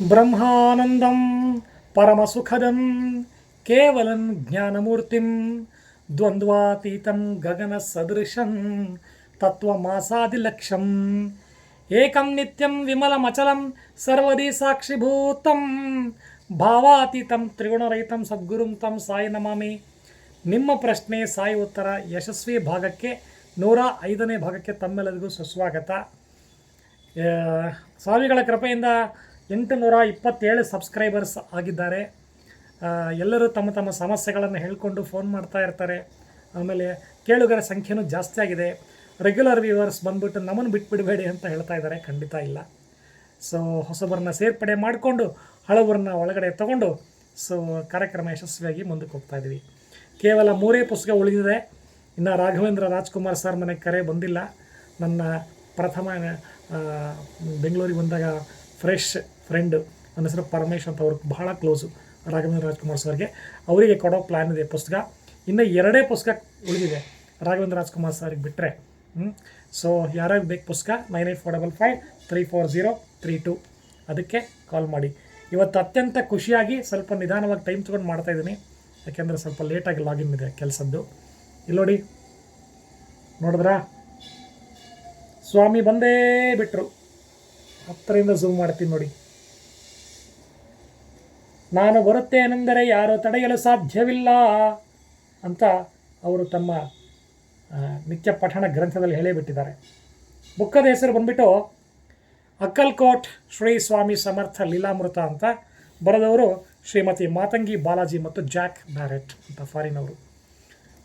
ಬ್ರಹ್ಮಾನಂದಂ ಪರಮಸುಖದಂ ಕೇವಲಂ ಜ್ಞಾನಮೂರ್ತಿಂ ದ್ವಂದ್ವಾತೀತಂ ಗಗನ ಸದೃಶಂ ತತ್ವಮಾಸಾದಿಲಕ್ಷ್ಯಂ ಏಕಂ ನಿತ್ಯಂ ವಿಮಲಮಚಲಂ ಸರ್ವದಿ ಸಾಕ್ಷಿಭೂತಂ ಭಾವಾತೀತಂ ತ್ರಿಗುಣರಹಿತಂ ಸದ್ಗುರುಂ ತಂ ಸಾಯಿ ನಮಾಮಿ ನಿಮ್ಮ ಪ್ರಶ್ನೆ ಸಾಯಿ ಉತ್ತರ ಯಶಸ್ವಿ ಭಾಗಕ್ಕೆ ನೂರ ಐದನೇ ಭಾಗಕ್ಕೆ ತಮ್ಮೆಲ್ಲರಿಗೂ ಸುಸ್ವಾಗತ ಆ, ಸ್ವಾಮಿಗಳ ಕೃಪೆಯಿಂದ ಎಂಟುನೂರ ಇಪ್ಪತ್ತೇಳು ಸಬ್ಸ್ಕ್ರೈಬರ್ಸ್ ಆಗಿದ್ದಾರೆ ಎಲ್ಲರೂ ತಮ್ಮ ತಮ್ಮ ಸಮಸ್ಯೆಗಳನ್ನು ಹೇಳಿಕೊಂಡು ಫೋನ್ ಮಾಡ್ತಾ ಇರ್ತಾರೆ. ಆಮೇಲೆ ಕೇಳುಗರ ಸಂಖ್ಯೆನೂ ಜಾಸ್ತಿ ಆಗಿದೆ. ರೆಗ್ಯುಲರ್ ವ್ಯೂವರ್ಸ್ ಬಂದ್ಬಿಟ್ಟು ನಮ್ಮನ್ನು ಬಿಟ್ಬಿಡಬೇಡಿ ಅಂತ ಹೇಳ್ತಾ ಇದ್ದಾರೆ. ಖಂಡಿತ ಇಲ್ಲ. ಸೊ ಹೊಸಬರನ್ನ ಸೇರ್ಪಡೆ ಮಾಡಿಕೊಂಡು ಹಳಬರನ್ನ ಒಳಗಡೆ ತಗೊಂಡು ಸೊ ಕಾರ್ಯಕ್ರಮ ಯಶಸ್ವಿಯಾಗಿ ಮುಂದಕ್ಕೆ ಹೋಗ್ತಾ ಇದ್ದೀವಿ ಕೇವಲ ಮೂರೇ ಪುಸ್ತಕ ಉಳಿದಿದೆ. ಇನ್ನು ರಾಘವೇಂದ್ರ ರಾಜ್ಕುಮಾರ್ ಸರ್ ಮನೆಗೆ ಕರೆ ಬಂದಿಲ್ಲ. ನನ್ನ ಪ್ರಥಮ ಬೆಂಗಳೂರಿಗೆ ಬಂದಾಗ ಫ್ರೆಶ್ ಫ್ರೆಂಡು ನನ್ನ ಹೆಸರು ಪರಮೇಶ್ ಅಂತ ಅವ್ರಿಗೆ ಬಹಳ ಕ್ಲೋಸು ರಾಘವೇಂದ್ರ ರಾಜ್ಕುಮಾರ್ ಸರ್ಗೆ ಅವರಿಗೆ ಕೊಡೋ ಪ್ಲ್ಯಾನ್ ಇದೆ ಪುಸ್ತಕ. ಇನ್ನು ಎರಡೇ ಪುಸ್ತಕ ಉಳಿದಿದೆ ರಾಘವೇಂದ್ರ ರಾಜ್ಕುಮಾರ್ ಸರ್ಗೆ ಬಿಟ್ಟರೆ ಸೊ ಯಾರ್ಯಾರು ಬೇಕು ಪುಸ್ತಕ? Nine eight four double five three four zero three two ಅದಕ್ಕೆ ಕಾಲ್ ಮಾಡಿ. ಇವತ್ತು ಅತ್ಯಂತ ಖುಷಿಯಾಗಿ ಸ್ವಲ್ಪ ನಿಧಾನವಾಗಿ ಟೈಮ್ ತೊಗೊಂಡು ಮಾಡ್ತಾಯಿದ್ದೀನಿ ಯಾಕೆಂದರೆ ಸ್ವಲ್ಪ ಲೇಟಾಗಿ ಲಾಗಿನ್ ಇದೆ ಕೆಲಸದ್ದು. ಇಲ್ಲಿ ನೋಡಿ. ನೋಡಿದ್ರಾ? ಸ್ವಾಮಿ ಬಂದೇ ಬಿಟ್ಟರು ಹತ್ತರಿಂದ ಝೂಮ್ ಮಾಡ್ತೀನಿ ನೋಡಿ. ನಾನು ಬರುತ್ತೇನೆಂದರೆ ಯಾರೂ ತಡೆಯಲು ಸಾಧ್ಯವಿಲ್ಲ ಅಂತ ಅವರು ತಮ್ಮ ನಿತ್ಯ ಪಠಣ ಗ್ರಂಥದಲ್ಲಿ ಹೇಳೇ ಬಿಟ್ಟಿದ್ದಾರೆ ಬುಕ್ಕದ ಹೆಸರು ಬಂದುಬಿಟ್ಟು ಅಕ್ಕಲ್ಕೋಟ್ ಶ್ರೀ ಸ್ವಾಮಿ ಸಮರ್ಥ ಲೀಲಾಮೃತ ಅಂತ ಬರೆದವರು ಶ್ರೀಮತಿ ಮಾತಂಗಿ ಬಾಲಾಜಿ ಮತ್ತು ಜಾಕ್ ಬ್ಯಾರೆಟ್ ಅಂತ ಫಾರಿನ್ ಅವರು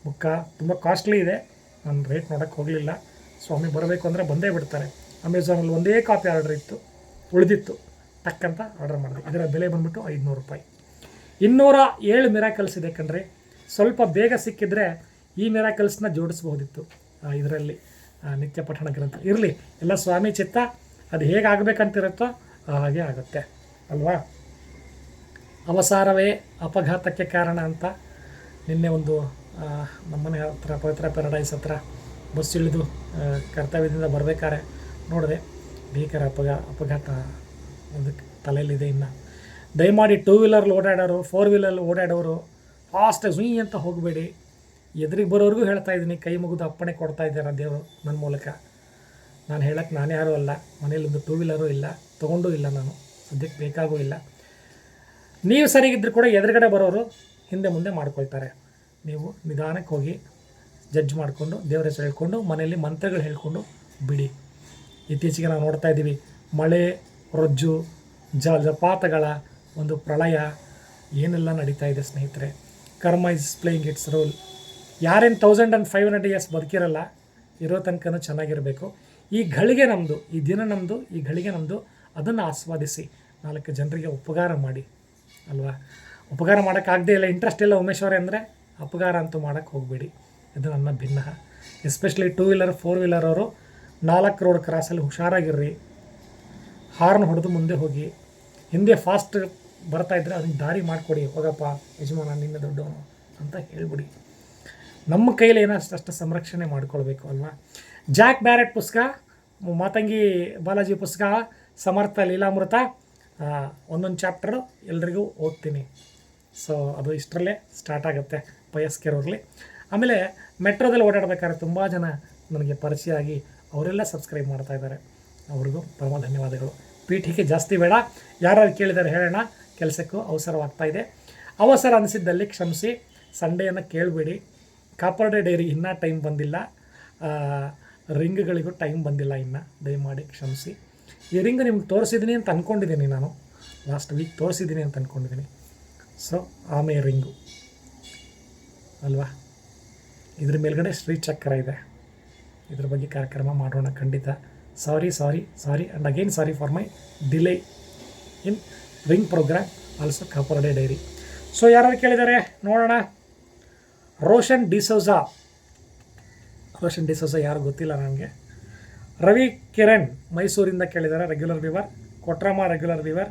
ಬುಕ್ಕ ತುಂಬ ಕಾಸ್ಟ್ಲಿ ಇದೆ, ನಾನು ರೇಟ್ ನೋಡೋಕ್ಕೆ ಹೋಗಲಿಲ್ಲ. ಸ್ವಾಮಿ ಬರಬೇಕು ಅಂದರೆ ಬಂದೇ ಬಿಡ್ತಾರೆ. ಅಮೆಝಾನಲ್ಲಿ ಒಂದೇ ಕಾಪಿ ಆರ್ಡರ್ ಇತ್ತು, ಉಳಿದಿತ್ತು. ಟಕ್ ಅಂತ ಆರ್ಡರ್ ಮಾಡಿದೆ. ಇದರ ಬೆಲೆ ಬಂದ್ಬಿಟ್ಟು ಐದುನೂರು ರೂಪಾಯಿ. ಇನ್ನೂರ ಏಳು ಮಿರಾಕಲ್ಸ್ ಇದೆ ಕಣ್ರಿ. ಸ್ವಲ್ಪ ಬೇಗ ಸಿಕ್ಕಿದ್ರೆ ಈ ಮಿರಾಕಲ್ಸ್ನ ಜೋಡಿಸ್ಬೋದಿತ್ತು ಇದರಲ್ಲಿ ನಿತ್ಯ ಪಠಣ ಗ್ರಂಥ. ಇರಲಿ, ಎಲ್ಲ ಸ್ವಾಮಿ ಚಿತ್ತ, ಅದು ಹೇಗೆ ಆಗಬೇಕಂತಿರುತ್ತೋ ಹಾಗೆ ಆಗುತ್ತೆ. ಅಲ್ವಾ? ಅವಸಾರವೇ ಅಪಘಾತಕ್ಕೆ ಕಾರಣ ಅಂತ ನಿನ್ನೆ ಒಂದು ನಮ್ಮನೆ ಹತ್ರ, ಪವಿತ್ರ ಪ್ಯಾರಡೈಸ್ ಹತ್ರ ಬಸ್ ಇಳಿದು ಕರ್ತವ್ಯದಿಂದ ಬರಬೇಕಾದ್ರೆ ನೋಡಿದೆ. ಭೀಕರ ಅಪಘಾ, ಅಪಘಾತ. ಅದಕ್ಕೆ ತಲೆಯಲ್ಲಿದೆ ಇನ್ನು. ದಯಮಾಡಿ ಟೂ ವೀಲರ್ಲಿ ಓಡಾಡೋರು ಫೋರ್ ವೀಲರ್ಲಿ ಓಡಾಡೋರು ಫಾಸ್ಟಾಗಿ ಸುಯಿ ಅಂತ ಹೋಗಬೇಡಿ. ಎದುರಿಗೆ ಬರೋರಿಗೂ ಹೇಳ್ತಾ ಇದ್ದೀನಿ, ಕೈ ಮುಗಿದು ಅಪ್ಪಣೆ ಕೊಡ್ತಾ ಇದ್ದಾರೆ ದೇವರು ನನ್ನ ಮೂಲಕ. ನಾನು ಹೇಳಕ್ಕೆ ನಾನು ಯಾರೂ ಅಲ್ಲ ಮನೇಲಿ ಒಂದು ಟೂ ವೀಲರೂ ಇಲ್ಲ, ತೊಗೊಂಡೂ ಇಲ್ಲ ನಾನು, ಸದ್ಯಕ್ಕೆ ಬೇಕಾಗೂ ಇಲ್ಲ. ನೀವು ಸರಿಗಿದ್ದರೂ ಕೂಡ ಎದುರುಗಡೆ ಬರೋರು ಹಿಂದೆ ಮುಂದೆ ಮಾಡ್ಕೊಳ್ತಾರೆ. ನೀವು ನಿಧಾನಕ್ಕೆ ಹೋಗಿ ಜಡ್ಜ್ ಮಾಡಿಕೊಂಡು, ದೇವರ ಹೆಸರು ಹೇಳ್ಕೊಂಡು, ಮನೆಯಲ್ಲಿ ಮಂತ್ರಗಳು ಹೇಳ್ಕೊಂಡು ಬಿಡಿ. ಇತ್ತೀಚೆಗೆ ನಾವು ನೋಡ್ತಾ ಇದ್ದೀವಿ, ಮಳೆ ರೊಜ್ಜು ಜಲಪಾತಗಳ ಒಂದು ಪ್ರಳಯ ಏನೆಲ್ಲ ನಡೀತಾ ಇದೆ ಸ್ನೇಹಿತರೆ? Karma is playing its role ಯಾರೇನು thousand and five hundred years ಬದುಕಿರಲ್ಲ, ಇರೋ ತನಕನೂ ಚೆನ್ನಾಗಿರಬೇಕು. ಈ ಘಳಿಗೆ ನಮ್ಮದು ಈ ದಿನ ನಮ್ಮದು ಈ ಘಳಿಗೆ ನಮ್ಮದು ಅದನ್ನು ಆಸ್ವಾದಿಸಿ, ನಾಲ್ಕು ಜನರಿಗೆ ಉಪಕಾರ ಮಾಡಿ, ಅಲ್ವಾ? ಉಪಕಾರ ಮಾಡೋಕ್ಕಾಗದೇ ಇಲ್ಲ ಇಂಟ್ರೆಸ್ಟ್ ಇಲ್ಲ ಉಮೇಶ್ವರ ಅಂದರೆ, ಅಪಕಾರ ಅಂತೂ ಮಾಡೋಕ್ಕೆ ಹೋಗಬೇಡಿ. ಇದು ನನ್ನ ಭಿನ್ನ. Especially two wheeler four wheeler ಅವರು ನಾಲ್ಕು ರೋಡ್ ಕ್ರಾಸಲ್ಲಿ ಹುಷಾರಾಗಿರ್ರಿ. ಹಾರ್ನ್ ಹೊಡೆದು ಮುಂದೆ ಹೋಗಿ, ಹಿಂದೆ ಫಾಸ್ಟ್ ಬರ್ತಾ ಇದ್ರೆ ಅದನ್ನ ದಾರಿ ಮಾಡಿಕೊಡಿ, ಹೋಗಪ್ಪ, ಯಜಮಾನ, ನಿನ್ನ ದೊಡ್ಡವನು ಅಂತ ಹೇಳ್ಬಿಡಿ. ನಮ್ಮ ಕೈಯಲ್ಲಿ ಏನಷ್ಟು ಸಂರಕ್ಷಣೆ ಮಾಡ್ಕೊಳ್ಬೇಕು ಅಲ್ವಾ? ಜಾಕ್ ಬ್ಯಾರೆಟ್ ಪುಸ್ತಕ ಮಾತಂಗಿ ಬಾಲಾಜಿ ಪುಸ್ತಕ ಸಮರ್ಥ ಲೀಲಾಮೃತ ಒಂದೊಂದು ಚಾಪ್ಟರು ಎಲ್ರಿಗೂ ಓದ್ತೀನಿ. ಸೊ ಅದು ಇಷ್ಟರಲ್ಲೇ ಸ್ಟಾರ್ಟ್ ಆಗುತ್ತೆ ವಯಸ್ಕರವ್ರಲ್ಲಿ ಆಮೇಲೆ ಮೆಟ್ರೋದಲ್ಲಿ ಓಡಾಡಬೇಕಾದ್ರೆ ತುಂಬ ಜನ ನನಗೆ ಪರಿಚಯ ಆಗಿ ಅವರೆಲ್ಲ ಸಬ್ಸ್ಕ್ರೈಬ್ ಮಾಡ್ತಾ ಇದ್ದಾರೆ. ಅವ್ರಿಗೂ ಪರಮ ಧನ್ಯವಾದಗಳು. ಪೀಠಿಕೆ ಜಾಸ್ತಿ ಬೇಡ. ಯಾರು ಕೇಳಿದ್ದಾರೆ ಹೇಳೋಣ. ಕೆಲಸಕ್ಕೂ ಅವಸರವಾಗ್ತಾ ಇದೆ. ಅವಸರ ಅನಿಸಿದ್ದಲ್ಲಿ ಕ್ಷಮಿಸಿ. ಸಂಡೇಯನ್ನು ಕೇಳಬೇಡಿ. ಕಾಪರ್ ಡೇ ಡೈರಿ ಇನ್ನೂ ಟೈಮ್ ಬಂದಿಲ್ಲ. ರಿಂಗ್ಗಳಿಗೂ ಟೈಮ್ ಬಂದಿಲ್ಲ ಇನ್ನು. ದಯಮಾಡಿ ಕ್ಷಮಿಸಿ. ಈ ರಿಂಗ್ ನಿಮ್ಗೆ ತೋರಿಸಿದ್ದೀನಿ ಅಂತ ಅಂದ್ಕೊಂಡಿದ್ದೀನಿ ನಾನು. ಲಾಸ್ಟ್ ವೀಕ್ ತೋರಿಸಿದ್ದೀನಿ ಅಂತ ಅಂದ್ಕೊಂಡಿದ್ದೀನಿ ಸೊ ಆಮೆ ರಿಂಗು. ಅಲ್ವಾ? ಇದ್ರ ಮೇಲ್ಗಡೆ ಶ್ರೀಚಕ್ರ ಇದೆ. ಇದ್ರ ಬಗ್ಗೆ ಕಾರ್ಯಕ್ರಮ ಮಾಡೋಣ ಖಂಡಿತ. Sorry sorry sorry and again sorry for my delay in ring program also Khaparde diary so ಯಾರು ಕೇಳಿದ್ದಾರೆ ನೋಡೋಣ. ರೋಷನ್ ಡಿಸೋಜಾ ರೋಷನ್ ಡಿಸೋಜಾ ಯಾರು ಗೊತ್ತಿಲ್ಲ ನನಗೆ. ರವಿ ಕಿರಣ್ ಮೈಸೂರಿಂದ ಕೇಳಿದ್ದಾರೆ regular viewer Kotramma regular viewer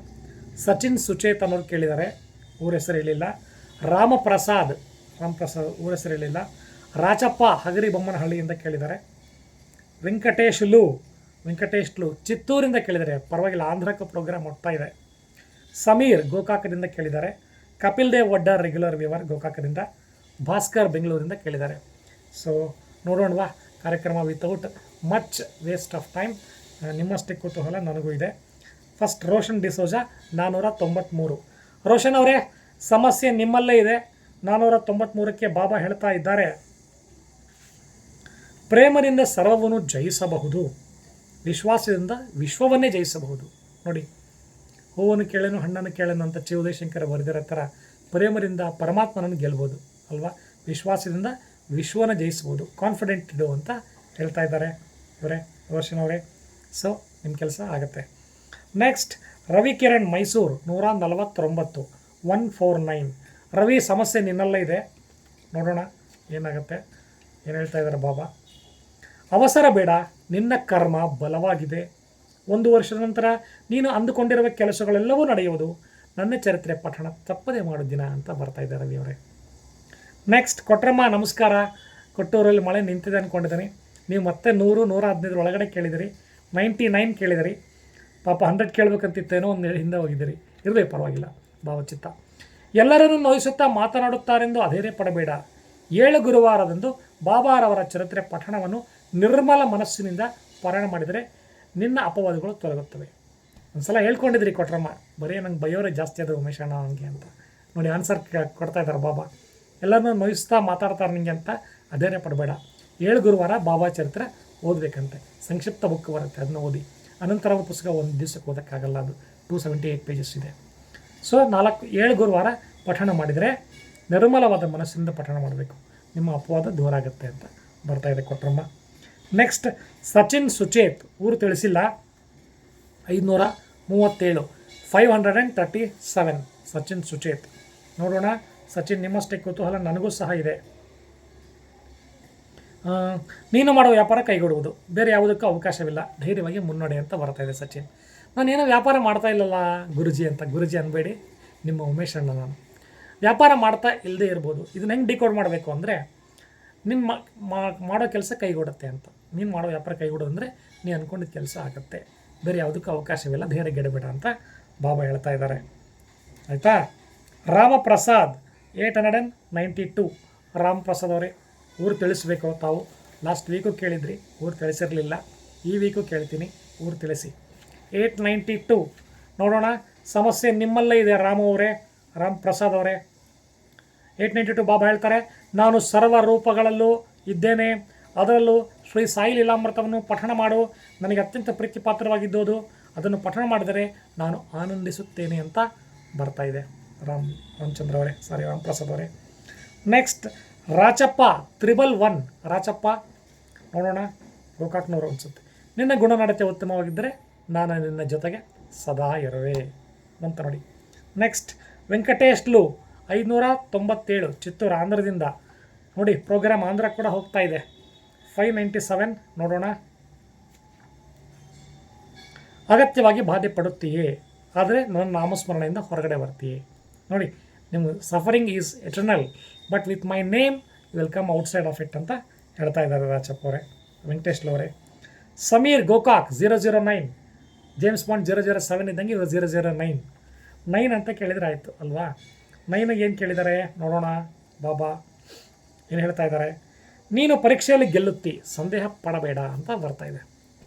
Sachin Suchet ಅನ್ನೋರು ಕೇಳಿದ್ದಾರೆ ಊರ ಹೆಸರು ಹೇಳಿಲ್ಲ. ರಾಮಪ್ರಸಾದ್ ರಾಮಪ್ರಸಾದ್ ಊರ ಹೆಸರು ಹೇಳಿಲ್ಲ. ರಾಚಪ್ಪ ಹಗರಿ ಬೊಮ್ಮನಹಳ್ಳಿಯಿಂದ ಕೇಳಿದ್ದಾರೆ ವೆಂಕಟೇಶ್ ಲು ವೆಂಕಟೇಶ್ ಲು ಚಿತ್ತೂರಿಂದ ಕೇಳಿದ್ದಾರೆ ಪರವಾಗಿಲ್ಲ, ಆಂಧ್ರಕ್ಕೆ ಪ್ರೋಗ್ರಾಮ್ ಹೋಗ್ತಾ ಇದೆ. ಸಮೀರ್ ಗೋಕಾಕದಿಂದ ಕೇಳಿದ್ದಾರೆ ಕಪಿಲ್ ದೇವ್ ಒಡ್ಡ ರೆಗ್ಯುಲರ್ ವ್ಯೂವರ್ ಗೋಕಾಕದಿಂದ, ಭಾಸ್ಕರ್ ಬೆಂಗಳೂರಿಂದ ಕೇಳಿದ್ದಾರೆ ಸೊ ನೋಡೋಣವಾ, ಕಾರ್ಯಕ್ರಮ without much waste of time ನಿಮ್ಮಷ್ಟೇ ಕುತೂಹಲ ನನಗೂ ಇದೆ. ಫಸ್ಟ್ ರೋಷನ್ ಡಿಸೋಜಾ ನಾನ್ನೂರ ತೊಂಬತ್ತ್ಮೂರು ರೋಷನ್ ಅವರೇ, ಸಮಸ್ಯೆ ನಿಮ್ಮಲ್ಲೇ ಇದೆ. ನಾನ್ನೂರ ತೊಂಬತ್ತ್ಮೂರಕ್ಕೆ ಬಾಬಾ ಹೇಳ್ತಾ ಇದ್ದಾರೆ. ಪ್ರೇಮದಿಂದ ಸರ್ವವನ್ನು ಜಯಿಸಬಹುದು. ವಿಶ್ವಾಸದಿಂದ ವಿಶ್ವವನ್ನೇ ಜಯಿಸಬಹುದು. ನೋಡಿ, ಹೂವನ್ನು ಕೇಳೇನು, ಹಣ್ಣನ್ನು ಕೇಳೇನು ಅಂತ ಚಿ ಉದಯಶಂಕರ್ ಬರೆದಿರೋ ಥರ ಪ್ರೇಮರಿಂದ ಪರಮಾತ್ಮನನ್ನು ಗೆಲ್ಬೋದು, ಅಲ್ವಾ? ವಿಶ್ವಾಸದಿಂದ ವಿಶ್ವನ ಜಯಿಸ್ಬೋದು ಕಾನ್ಫಿಡೆಂಟ್ ಇಡು ಅಂತ ಹೇಳ್ತಾ ಇದ್ದಾರೆ ಇವರೇ ರೋಷನವರೇ ಸೊ ನಿಮ್ಮ ಕೆಲಸ ಆಗುತ್ತೆ. ನೆಕ್ಸ್ಟ್ ರವಿ ಕಿರಣ್ ಮೈಸೂರು, ನೂರ ನಲವತ್ತೊಂಬತ್ತು ಒನ್ ಫೋರ್ ನೈನ್ ರವಿ, ಸಮಸ್ಯೆ ನಿನ್ನಲ್ಲೇ ಇದೆ. ನೋಡೋಣ, ಏನಾಗುತ್ತೆ? ಏನು ಹೇಳ್ತಾ ಇದ್ದಾರೆ ಬಾಬಾ? ಅವಸರ ಬೇಡ, ನಿನ್ನ ಕರ್ಮ ಬಲವಾಗಿದೆ. ಒಂದು ವರ್ಷದ ನಂತರ ನೀನು ಅಂದುಕೊಂಡಿರುವ ಕೆಲಸಗಳೆಲ್ಲವೂ ನಡೆಯುವುದು ನನ್ನ ಚರಿತ್ರೆ ಪಠಣ ತಪ್ಪದೆ ಮಾಡು ದಿನ ಅಂತ ಬರ್ತಾ ಇದ್ದಾರೆ ರವಿಯವರೇ ನೆಕ್ಸ್ಟ್ ಕೊಟ್ರಮ್ಮ, ನಮಸ್ಕಾರ. ಕೊಟ್ಟೂರಲ್ಲಿ ಮಳೆ ನಿಂತಿದೆ ಅಂದ್ಕೊಂಡಿದ್ದೀನಿ ನೀವು ಮತ್ತೆ ನೂರು, ನೂರ ಹದಿನೈದರ ಒಳಗಡೆ ಕೇಳಿದಿರಿ. ನೈಂಟಿ ನೈನ್ ಕೇಳಿದಿರಿ. ಪಾಪ ಹಂಡ್ರೆಡ್ ಕೇಳಬೇಕಂತಿತ್ತೇನೋ ಒಂದು ಹಿಂದೆ ಹೋಗಿದ್ದೀರಿ. ಇರಲಿ ಪರವಾಗಿಲ್ಲ, ಭಾವಚಿತ್ತ. ಎಲ್ಲರನ್ನೂ ನೋಯಿಸುತ್ತಾ ಮಾತನಾಡುತ್ತಾರೆಂದು ಅಧೈರ್ಯ ಪಡಬೇಡ ಏಳು ಗುರುವಾರದಂದು ಬಾಬಾರವರ ಚರಿತ್ರೆ ಪಠಣವನ್ನು ನಿರ್ಮಲ ಮನಸ್ಸಿನಿಂದ ಪಾರಾಯಣ ಮಾಡಿದರೆ ನಿನ್ನ ಅಪವಾದಗಳು ತೊಲಗುತ್ತವೆ. ಒಂದ್ಸಲ ಹೇಳ್ಕೊಂಡಿದ್ರಿ ಕೊಟ್ರಮ್ಮ, ಬರೀ ನಂಗೆ ಬಯೋರೇ ಜಾಸ್ತಿ ಅದು ಉಮೇಶ್ ಅಣ್ಣ ಹಂಗೆ ಅಂತ. ನೋಡಿ ಆನ್ಸರ್ ಕೊಡ್ತಾ ಇದ್ದಾರೆ ಬಾಬಾ. ಎಲ್ಲರನ್ನೂ ನೋಯಿಸ್ತಾ ಮಾತಾಡ್ತಾರೆ ನಿಂಗೆ ಅಂತ ಅದೇನೇ ಪಡಬೇಡ. ಏಳು ಗುರುವಾರ ಬಾಬಾ ಚರಿತ್ರೆ ಓದಬೇಕಂತೆ. ಸಂಕ್ಷಿಪ್ತ ಬುಕ್ ಬರುತ್ತೆ ಅದನ್ನ ಓದಿ. ಅನಂತರ ಒಂದು ಪುಸ್ತಕ ಒಂದು ದಿವಸಕ್ಕೆ ಓದೋಕ್ಕಾಗಲ್ಲ ಅದು. ಟೂ ಸೆವೆಂಟಿ ಏಟ್ ಪೇಜಸ್ ಇದೆ. ಸೊ ನಾಲ್ಕು, ಏಳು ಗುರುವಾರ ಪಠಣ ಮಾಡಿದರೆ ನಿರ್ಮಲವಾದ ಮನಸ್ಸಿನಿಂದ ಪಠಣ ಮಾಡಬೇಕು. ನಿಮ್ಮ ಅಪವಾದ ದೂರ ಆಗುತ್ತೆ ಅಂತ ಬರ್ತಾ ಇದೆ ಕೊಟ್ರಮ್ಮ. ನೆಕ್ಸ್ಟ್ ಸಚಿನ್ ಸುಚೇತ್ ಊರು ತಿಳಿಸಿಲ್ಲ. ಐದುನೂರ ಮೂವತ್ತೇಳು. Five hundred and thirty seven Sachin Suchet ನೋಡೋಣ. ಸಚಿನ್ ನಿಮ್ಮಷ್ಟೇ ಕುತೂಹಲ, ನನಗೂ ಸಹ ಇದೆ. ನೀನು ಮಾಡುವ ವ್ಯಾಪಾರ ಕೈಗೊಡುವುದು. ಬೇರೆ ಯಾವುದಕ್ಕೂ ಅವಕಾಶವಿಲ್ಲ. ಧೈರ್ಯವಾಗಿ ಮುನ್ನಡೆ ಅಂತ ಬರ್ತಾ ಇದೆ ಸಚಿನ್. ನಾನೇನೋ ವ್ಯಾಪಾರ ಮಾಡ್ತಾ ಇಲ್ಲಲ್ಲ, ಗುರುಜಿ ಅಂತ. ಗುರುಜಿ ಅನ್ಬೇಡಿ. ನಿಮ್ಮ ಉಮೇಶ್ ಅಣ್ಣ ನಾನು. ವ್ಯಾಪಾರ ಮಾಡ್ತಾ ಇಲ್ಲದೆ ಇರ್ಬೋದು. ಇದನ್ನ ಹೆಂಗೆ ಡಿಕೋಡ್ ಮಾಡಬೇಕು ಅಂದರೆ ನಿಮ್ಮ ಮಾಡೋ ಕೆಲಸ ಕೈಗೂಡುತ್ತೆ ಅಂತ. ನೀನು ಮಾಡೋ ವ್ಯಾಪಾರ ಕೈಗೂಡೋದು ಅಂದರೆ ನೀನು ಅಂದ್ಕೊಂಡಿದ್ದ ಕೆಲಸ ಆಗುತ್ತೆ. ಬೇರೆ ಯಾವುದಕ್ಕೂ ಅವಕಾಶವಿಲ್ಲ, ಧೈರ್ಯ ಗೆಡಬೇಡ ಅಂತ ಬಾಬಾ ಹೇಳ್ತಾ ಇದ್ದಾರೆ ಆಯಿತಾ? Ramprasad eight hundred and ninety two Ram Prasad ಅವರೇ, ಊರು ತಿಳಿಸ್ಬೇಕು ತಾವು. ಲಾಸ್ಟ್ ವೀಕು ಕೇಳಿದ್ರಿ, ಊರು ತಿಳಿಸಿರಲಿಲ್ಲ. ಈ ವೀಕು ಕೇಳ್ತೀನಿ, ಊರು ತಿಳಿಸಿ. ಏಯ್ಟ್ ನೈಂಟಿ ಟು ನೋಡೋಣ, ಸಮಸ್ಯೆ ನಿಮ್ಮಲ್ಲೇ ಇದೆ ರಾಮು ಅವರೇ ರಾಮ್ ಪ್ರಸಾದ್ ಅವರೇ. ಏಯ್ಟ್ ನೈಂಟಿ ಟು ಬಾಬಾ ಹೇಳ್ತಾರೆ, ನಾನು ಸರ್ವ ರೂಪಗಳಲ್ಲೂ ಇದ್ದೇನೆ, ಅದರಲ್ಲೂ ಶ್ರೀ ಸಾಯಿ ಲೀಲಾಮೃತವನ್ನು ಪಠಣ ಮಾಡು, ನನಗೆ ಅತ್ಯಂತ ಪ್ರೀತಿ ಪಾತ್ರವಾಗಿದ್ದೋದು ಅದನ್ನು ಪಠಣ ಮಾಡಿದರೆ ನಾನು ಆನಂದಿಸುತ್ತೇನೆ ಅಂತ ಬರ್ತಾ ಇದೆ. ರಾಮ್, ರಾಮಚಂದ್ರ ಅವರೇ, ಸಾರಿ ರಾಮ್ ಪ್ರಸಾದ್ ಅವರೇ. Next Rachappa, triple one. Rachappa, ನೋಡೋಣ, ಗೋಕಾಕ್ನವರು ಅನಿಸುತ್ತೆ. ನಿನ್ನ ಗುಣನಡತೆ ಉತ್ತಮವಾಗಿದ್ದರೆ ನಾನು ನಿನ್ನ ಜೊತೆಗೆ ಸದಾ ಇರುವೆ ಅಂತ ನೋಡಿ. ನೆಕ್ಸ್ಟ್ ವೆಂಕಟೇಶ್ ಲು ಐದುನೂರ ತೊಂಬತ್ತೇಳು ಚಿತ್ತೂರು ಆಂಧ್ರದಿಂದ. ನೋಡಿ ಪ್ರೋಗ್ರಾಮ್ ಆಂಧ್ರ ಕೂಡ ಹೋಗ್ತಾ ಇದೆ. ಫೈವ್ ನೈಂಟಿ ಸೆವೆನ್ ನೋಡೋಣ. ಅಗತ್ಯವಾಗಿ ಬಾಧೆ ಪಡುತ್ತೀಯೇ? ಆದರೆ ನನ್ನ ನಾಮಸ್ಮರಣೆಯಿಂದ ಹೊರಗಡೆ ಬರ್ತೀಯೇ? ನೋಡಿ, ನಿಮ್ಮ suffering is eternal but with my name welcome outside of it ಅಂತ ಹೇಳ್ತಾ ಇದ್ದಾರೆ ರಾಚಪ್ಪ ಅವರೇ, ವೆಂಕಟೇಶ್ ಅವರೇ. Sameer Gokak zero zero nine James Bond zero zero seven ಇದ್ದಂಗೆ ಇವರು ಜೀರೋ ಜೀರೋ ನೈನ್ ನೈನ್ ಅಂತ ಕೇಳಿದರೆ ಆಯಿತು, ಅಲ್ವಾ? ನೈನಿಗೆ ಏನು ಕೇಳಿದ್ದಾರೆ ನೋಡೋಣ. ಬಾಬಾ, ಏನು ಹೇಳ್ತಾ ಇದ್ದಾರೆ ನೀನು ಪರೀಕ್ಷೆಯಲ್ಲಿ ಗೆಲ್ಲುತ್ತಿ, ಸಂದೇಹ ಪಡಬೇಡ ಅಂತ ಬರ್ತಾ ಇದೆ.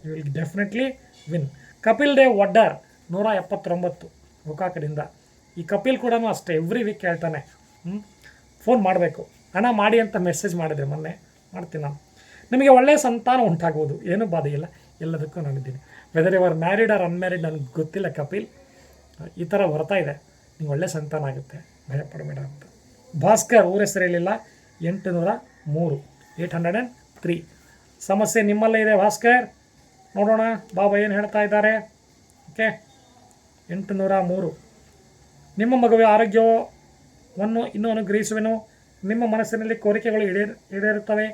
You will definitely win Kapil Dev Vaddar, ನೂರ ಎಪ್ಪತ್ತೊಂಬತ್ತು ಗೋಕಾಕದಿಂದ ಈ ಕಪಿಲ್ ಕೂಡ ಅಷ್ಟೇ ಎವ್ರಿ ವೀಕ್ ಹೇಳ್ತಾನೆ ಹ್ಞೂ ಫೋನ್ ಮಾಡಬೇಕು. ಹಣ ಮಾಡಿ ಅಂತ ಮೆಸೇಜ್ ಮಾಡಿದೆ ಮೊನ್ನೆ. ಮಾಡ್ತೀನಿ ನಾನು. ನಿಮಗೆ ಒಳ್ಳೆಯ ಸಂತಾನ ಉಂಟಾಗುವುದು. ಏನೂ ಬಾಧೆ ಇಲ್ಲ. ಎಲ್ಲದಕ್ಕೂ ನಾನಿದ್ದೀನಿ whether your married or unmarried ನನಗೆ ಗೊತ್ತಿಲ್ಲ ಕಪಿಲ್. ಈ ಥರ ಬರ್ತಾ ಇದೆ. ನಿಂಗೆ ಒಳ್ಳೆ ಸಂತಾನ ಆಗುತ್ತೆ. ಭಯ ಮೇಡಮ್ ಅಂತ ಭಾಸ್ಕರ್ ಊರ ಹೆಸರು ಹೇಳಿಲ್ಲ. ಎಂಟುನೂರ ಮೂರು ಏಯ್ಟ್ ಹಂಡ್ರೆಡ್ ಆ್ಯಂಡ್ ತ್ರೀ ಸಮಸ್ಯೆ ನಿಮ್ಮಲ್ಲೇ ಇದೆ ಭಾಸ್ಕರ್. ನೋಡೋಣ, ಬಾಬಾ ಏನು ಹೇಳ್ತಾ ಇದ್ದಾರೆ. ಓಕೆ ಎಂಟುನೂರ ಮೂರು. ನಿಮ್ಮ ಮಗುವಿನ ಆರೋಗ್ಯವನ್ನು ಇನ್ನೂ ಅನುಗ್ರಹಿಸುವೆನು. ನಿಮ್ಮ ಮನಸ್ಸಿನಲ್ಲಿ ಕೋರಿಕೆಗಳು ಈಡೇರ್, ಈಡೇರುತ್ತವೆ.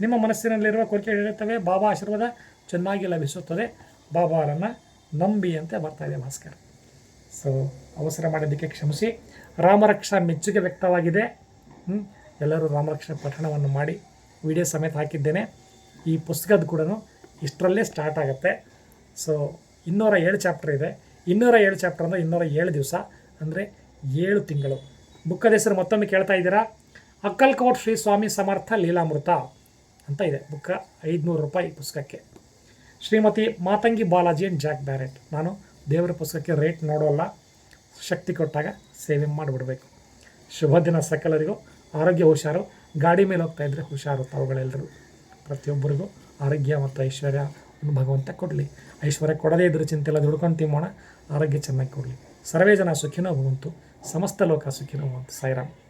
ನಿಮ್ಮ ಮನಸ್ಸಿನಲ್ಲಿರುವ ಕೋರಿಕೆ ಈಡೇರುತ್ತವೆ. ಬಾಬಾ ಆಶೀರ್ವಾದ ಚೆನ್ನಾಗಿ ಲಭಿಸುತ್ತದೆ. ಬಾಬಾರನ್ನು ನಂಬಿ ಅಂತ ಬರ್ತಾ ಇದೆ ಭಾಸ್ಕರ್. ಸೊ ಅವಸರ ಮಾಡಿದ್ದಕ್ಕೆ ಕ್ಷಮಿಸಿ. ರಾಮರಕ್ಷಾ ಮೆಚ್ಚುಗೆ ವ್ಯಕ್ತವಾಗಿದೆ. ಎಲ್ಲರೂ ರಾಮರಕ್ಷಣ ಪಠಣವನ್ನು ಮಾಡಿ ವಿಡಿಯೋ ಸಮೇತ ಹಾಕಿದ್ದೇನೆ. ಈ ಪುಸ್ತಕದ ಕೂಡ ಇಷ್ಟರಲ್ಲೇ ಸ್ಟಾರ್ಟ್ ಆಗುತ್ತೆ. ಸೊ ಇನ್ನೂರ ಏಳು ಚಾಪ್ಟರ್ ಇದೆ. ಇನ್ನೂರ ಏಳು ಚಾಪ್ಟರ್ ಅಂದರೆ ಇನ್ನೂರ ಏಳು ದಿವಸ, ಅಂದರೆ ಏಳು ತಿಂಗಳು. ಬುಕ್ಕದ ಹೆಸರು ಮತ್ತೊಮ್ಮೆ ಕೇಳ್ತಾ ಇದ್ದೀರಾ? ಅಕ್ಕಲ್ಕೋಟ್ ಶ್ರೀ ಸ್ವಾಮಿ ಸಮರ್ಥ ಲೀಲಾಮೃತ ಅಂತ ಇದೆ ಬುಕ್ಕ ಐದುನೂರು ರೂಪಾಯಿ ಪುಸ್ತಕಕ್ಕೆ. Shrimati Matangi Balaji and Jack Barrett ನಾನು ದೇವರ ಪುಸ್ತಕಕ್ಕೆ ರೇಟ್ ನೋಡೋಲ್ಲ. ಶಕ್ತಿ ಕೊಟ್ಟಾಗ ಸೇವೆ ಮಾಡಿಬಿಡ್ಬೇಕು. ಶುಭ ದಿನ ಸಕಲರಿಗೂ, ಆರೋಗ್ಯ ಹುಷಾರು, ಗಾಡಿ ಮೇಲೆ ಹೋಗ್ತಾ ಇದ್ದರೆ ಹುಷಾರು ತಾವುಗಳೆಲ್ಲರೂ ಪ್ರತಿಯೊಬ್ಬರಿಗೂ ಆರೋಗ್ಯ ಮತ್ತು ಐಶ್ವರ್ಯ ಭಗವಂತ ಕೊಡಲಿ. ಐಶ್ವರ್ಯ ಕೊಡದೇ ಇದ್ರೂ ಚಿಂತೆ ಇಲ್ಲ, ದುಡ್ಕೊಂಡು ತಿಮ್ಮೋಣ ಆರೋಗ್ಯ ಚೆನ್ನಾಗಿ ಕೊಡಲಿ. ಸರ್ವೇ ಜನ ಸುಖಿನೋ ಭವಂತು, ಸಮಸ್ತ ಲೋಕ ಸುಖಿನೋ ಭವಂತು. ಸಾಯಿರಾಮ್.